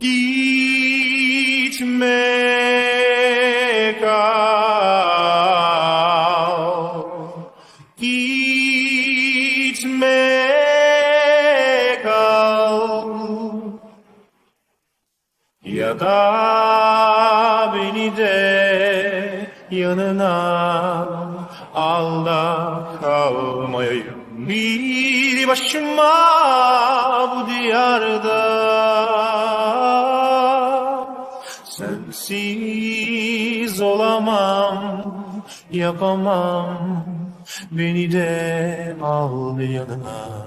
Gitme kal Gitme kal Ya yanına al da kalmayayım. Bir başıma bu diyarda Sensiz olamam, yapamam. Beni de al yanına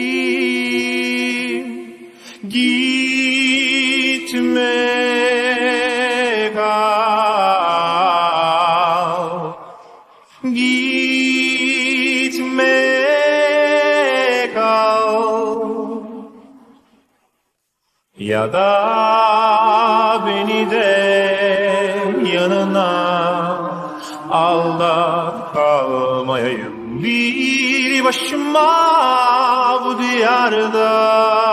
Gitme kal Gitme kal Ya da beni de yanına al da kalmayayım. Bir başıma bu diyarda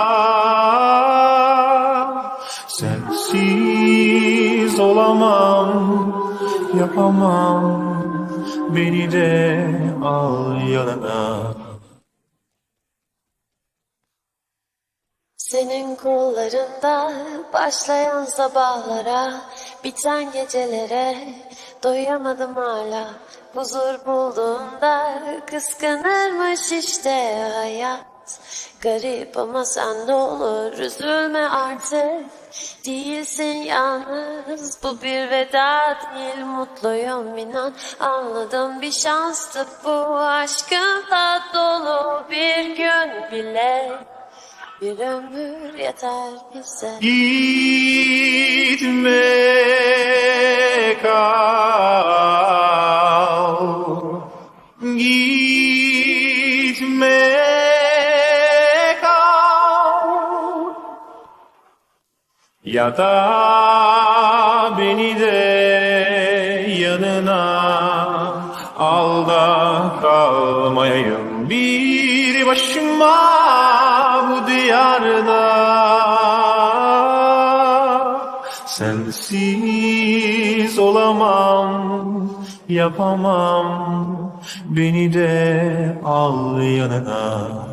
olamam yapamam beni de al yanına Senin kollarında başlayan sabahlara, biten gecelere doyamadım hala. Huzur bulduğunda kıskanırmış işte hayat. Garip ama sen de olur üzülme artık. Değilsin yalnız bu bir veda değil mutluyum inan Anladım bir şanstı bu aşkınla dolu bir gün bile bir ömür yeter bize. Gitme kal Ya da beni de yanına al da kalmayayım. Bir başıma bu diyarda Sensiz olamam, yapamam. Beni de al yanına